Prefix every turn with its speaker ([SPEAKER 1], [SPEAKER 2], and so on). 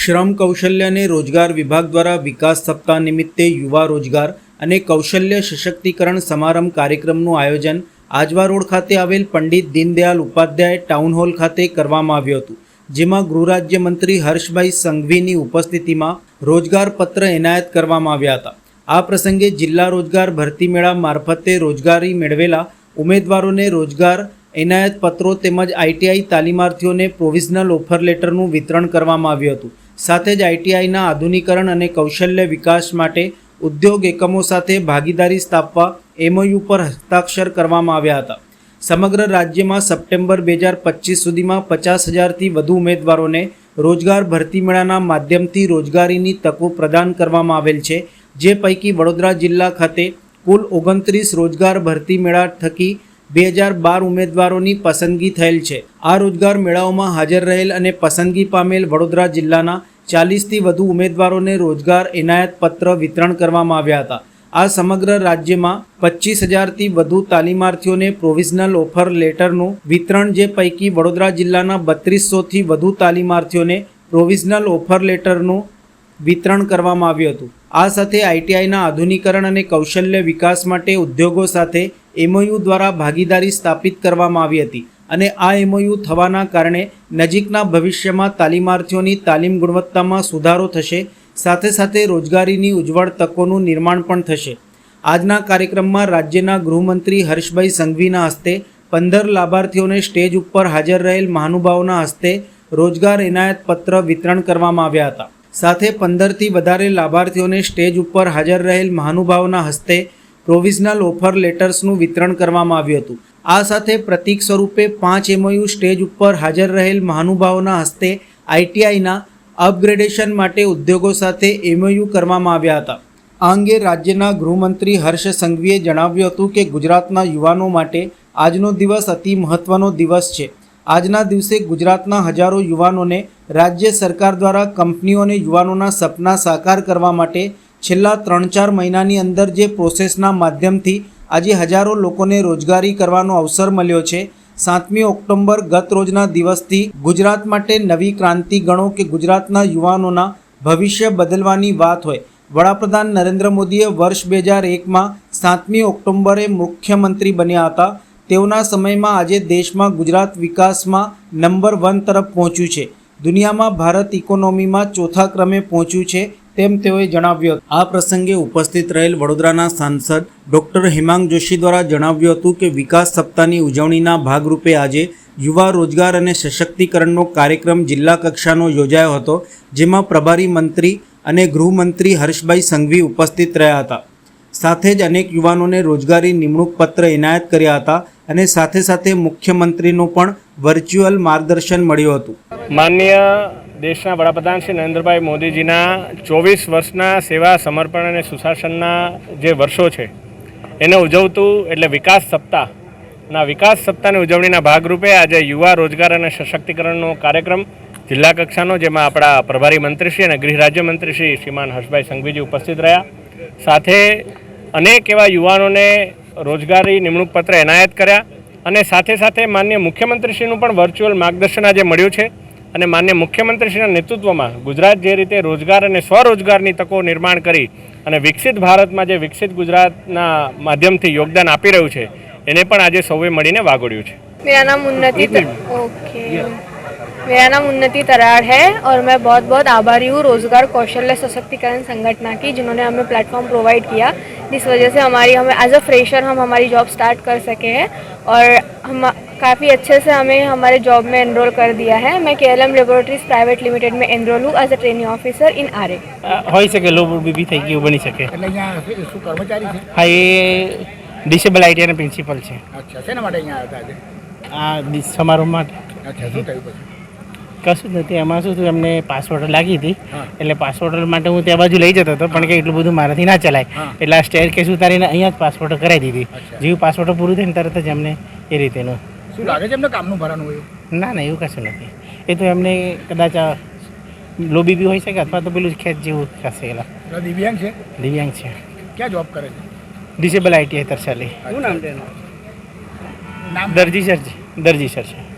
[SPEAKER 1] શ્રમ કૌશલ્ય અને રોજગાર વિભાગ દ્વારા વિકાસ સપ્તાહ નિમિત્તે યુવા રોજગાર અને કૌશલ્ય સશક્તિકરણ સમારંભ કાર્યક્રમનું આયોજન આજવા રોડ ખાતે આવેલ પંડિત દીનદયાલ ઉપાધ્યાય ટાઉન હોલ ખાતે કરવામાં આવ્યું હતું, જેમાં ગૃહ રાજ્યમંત્રી હર્ષભાઈ સંઘવીની ઉપસ્થિતિમાં રોજગાર પત્ર એનાયત કરવામાં આવ્યા હતા. આ પ્રસંગે જિલ્લા રોજગાર ભરતી મેળા મારફતે રોજગારી મેળવેલા ઉમેદવારોને રોજગાર એનાયત પત્રો તેમજ આઈટીઆઈ તાલીમાર્થીઓને પ્રોવિઝનલ ઓફર લેટરનું વિતરણ કરવામાં આવ્યું હતું. સાથે જ આઈટીઆઈના આધુનિકરણ અને કૌશલ્ય વિકાસ માટે ઉદ્યોગ એકમો સાથે ભાગીદારી સ્થાપવા એમઓયુ પર હસ્તાક્ષર કરવામાં આવ્યા હતા. સમગ્ર રાજ્યમાં સપ્ટેમ્બર બે હજાર પચીસ સુધીમાં પચાસ હજારથી વધુ ઉમેદવારોને રોજગાર ભરતી મેળાના માધ્યમથી રોજગારીની તકો પ્રદાન કરવામાં આવેલ છે, જે પૈકી વડોદરા જિલ્લા ખાતે કુલ ઓગણત્રીસ રોજગાર ભરતી મેળા થકી બે હજાર બાર ઉમેદવારોની પસંદગી થયેલ છે. આ રોજગાર મેળાઓમાં હાજર રહેલ અને પસંદગી પામેલ વડોદરા જિલ્લાના ચાલીસથી વધુ ઉમેદવારોને રોજગાર એનાયત પત્ર વિતરણ કરવામાં આવ્યા હતા. આ સમગ્ર રાજ્યમાં પચીસ હજારથી વધુ તાલીમાર્થીઓને પ્રોવિઝનલ ઓફર લેટરનું વિતરણ, જે પૈકી વડોદરા જિલ્લાના બત્રીસોથી વધુ તાલીમાર્થીઓને પ્રોવિઝનલ ઓફર લેટરનું વિતરણ કરવામાં આવ્યું હતું. આ સાથે આઈટીઆઈના આધુનિકરણ અને કૌશલ્ય વિકાસ માટે ઉદ્યોગો સાથે એમઓયુ દ્વારા ભાગીદારી સ્થાપિત કરવામાં આવી હતી. અને આ એમઓયુ થવાના કારણે નજીકના ભવિષ્યમાં તાલીમાર્થીઓની તાલીમ ગુણવત્તામાં સુધારો થશે. સાથે સાથે રોજગારીની ઉજ્જવળ તકોનું નિર્માણ પણ થશે. આજના કાર્યક્રમમાં રાજ્યના ગૃહમંત્રી હર્ષભાઈ સંઘવીના હસ્તે પંદર લાભાર્થીઓને સ્ટેજ ઉપર હાજર રહેલ મહાનુભાવોના હસ્તે રોજગાર એનાયત પત્ર વિતરણ કરવામાં આવ્યા હતા. સાથે પંદરથી વધારે લાભાર્થીઓને સ્ટેજ ઉપર હાજર રહેલ મહાનુભાવોના હસ્તે પ્રોવિઝનલ ઓફર લેટર્સનું વિતરણ કરવામાં આવ્યું હતું. આ સાથે પ્રતીક સ્વરૂપે પાંચ એમઓયુ સ્ટેજ ઉપર હાજર રહેલ મહાનુભાવોના હસ્તે આઈટીઆઈના અપગ્રેડેશન માટે ઉદ્યોગો સાથે એમઓયુ કરવામાં આવ્યા હતા. આ અંગે રાજ્યના ગૃહમંત્રી હર્ષ સંઘવીએ જણાવ્યું હતું કે ગુજરાતના યુવાનો માટે આજનો દિવસ અતિ મહત્વનો દિવસ છે. આજના દિવસે ગુજરાતના હજારો યુવાનોને રાજ્ય સરકાર દ્વારા કંપનીઓને યુવાનોના સપના સાકાર કરવા માટે છેલ્લા ત્રણ ચાર મહિનાની અંદર જે પ્રોસેસના માધ્યમથી આજે હજારો લોકોને રોજગારી કરવાનો અવસર મળ્યો છે. સાતમી ઓક્ટોબર ગત રોજના દિવસથી ગુજરાત માટે નવી ક્રાંતિ ગણો કે ગુજરાતના યુવાનોના ભવિષ્ય બદલવાની વાત હોય. વડાપ્રધાન નરેન્દ્ર મોદીએ વર્ષ બે હજાર એકમાં સાતમી ઓક્ટોબરે મુખ્યમંત્રી બન્યા હતા. તેઓના સમયમાં આજે દેશમાં ગુજરાત વિકાસમાં નંબર વન તરફ પહોંચ્યું છે. દુનિયામાં ભારત ઇકોનોમીમાં ચોથા ક્રમે પહોંચ્યું છે. તેમ તેઓએ જણાવ્યું. આ પ્રસંગે ઉપસ્થિત રહેલ વડોદરાના સાંસદ ડોક્ટર હેમાંગ જોશી દ્વારા જણાવ્યું હતું કે વિકાસ સપ્તાહની ઉજવણીના ભાગરૂપે આજે યુવા રોજગાર અને સશક્તિકરણનો કાર્યક્રમ જિલ્લા કક્ષાનો યોજાયો હતો, જેમાં પ્રભારી મંત્રી અને ગૃહમંત્રી હર્ષભાઈ સંઘવી ઉપસ્થિત રહ્યા હતા સાથે જ અનેક યુવાનોને રોજગારી નિમણૂક પત્ર એનાયત કર્યા હતા અને સાથે સાથે મુખ્યમંત્રીનું પણ વર્ચ્યુઅલ માર્ગદર્શન મળ્યું હતું
[SPEAKER 2] માનનીય દેશના વડાપ્રધાન શ્રી નરેન્દ્રભાઈ મોદીજીના ચોવીસ વર્ષના સેવા, સમર્પણ અને સુશાસનના જે વર્ષો છે, એને ઉજવતું એટલે વિકાસ સપ્તાહના વિકાસ સપ્તાહની ઉજવણીના ભાગરૂપે આજે યુવા રોજગાર અને સશક્તિકરણનો કાર્યક્રમ જિલ્લા કક્ષાનો, જેમાં આપણા પ્રભારી મંત્રીશ્રી અને ગૃહ રાજ્યમંત્રી શ્રી શ્રીમાન હર્ષભાઈ સંઘવીજી ઉપસ્થિત રહ્યા. સાથે અનેક એવા યુવાનોને રોજગારી નિમણૂક પત્ર એનાયત કર્યા અને સાથે સાથે માન્ય મુખ્યમંત્રીશ્રીનું પણ વર્ચ્યુઅલ માર્ગદર્શન આજે મળ્યું છે. અને માન્ય મુખ્યમંત્રીશ્રીના નેતૃત્વમાં ગુજરાત જે રીતે રોજગાર અને સ્વરોજગારની તકો નિર્માણ કરી અને વિકસિત ભારતમાં જે વિકસિત ગુજરાતના માધ્યમથી યોગદાન આપી રહ્યું છે એને પણ આજે સૌએ મળીને વાગોડ્યું છે.
[SPEAKER 3] મેરા નામ ઉન્નતિ ઓકે. मेरा नाम उन्नति तराड़ है और मैं बहुत बहुत आभारी हूँ रोजगार कौशल्य सशक्तिकरण संगठन की जिन्होंने हमें प्लेटफॉर्म प्रोवाइड किया जिस वजह से हमारी हमें एज अ फ्रेशर हम हमारी जॉब स्टार्ट कर सके हैं और हम काफ़ी अच्छे से हमें हमारे जॉब में एनरोल कर दिया है मैं K L M laboratories private limited में एनरोल हूँ as a training officer in R A
[SPEAKER 4] હોઈ શકે લો બી થઈ ગયું બની શકે
[SPEAKER 5] એટલે અહીંયા શું શું કર્મચારી છે
[SPEAKER 4] હા એ ડિસેબલ આઈટીઆઈના પ્રિન્સિપલ છે
[SPEAKER 5] અચ્છા શેના માટે અહીંયા આવ્યા હતા આજે
[SPEAKER 4] આ દિસ- સમારોહ માટે
[SPEAKER 5] અચ્છા શું થયું પછી
[SPEAKER 4] કશું જ નથી. એમાં શું થયું? એમને પાસવોર્ડ લાગી હતી. એટલે પાસવર્ડ માટે હું ત્યાં બાજુ લઈ જતો હતો પણ કે એટલું બધું મારાથી ના ચલાય. એટલે આ સ્ટેર કેસ ઉતારીને અહીંયા જ પાસપોર્ટ કરાવી દીધી. જેવું પાસપોર્ટ પૂરું થઈને તરત જ એમને એ રીતેનું
[SPEAKER 5] શું લાગે છે એમને કામનું ભરાનું હોય
[SPEAKER 4] ના ના એવું કશું નથી. એ તો એમને કદાચ લોબી બી હોય શકે અથવા તો પેલું ખેંચ જેવું થશે એલા.
[SPEAKER 5] દિવ્યાંગ છે?
[SPEAKER 4] દિવ્યાંગ છે.
[SPEAKER 5] ક્યાં જોબ કરે છે?
[SPEAKER 4] ડિસેબલ આઈટીઆઈ તરસાલી
[SPEAKER 5] શું નામ એનું? નામ
[SPEAKER 4] દરજી સર દરજી સર છે.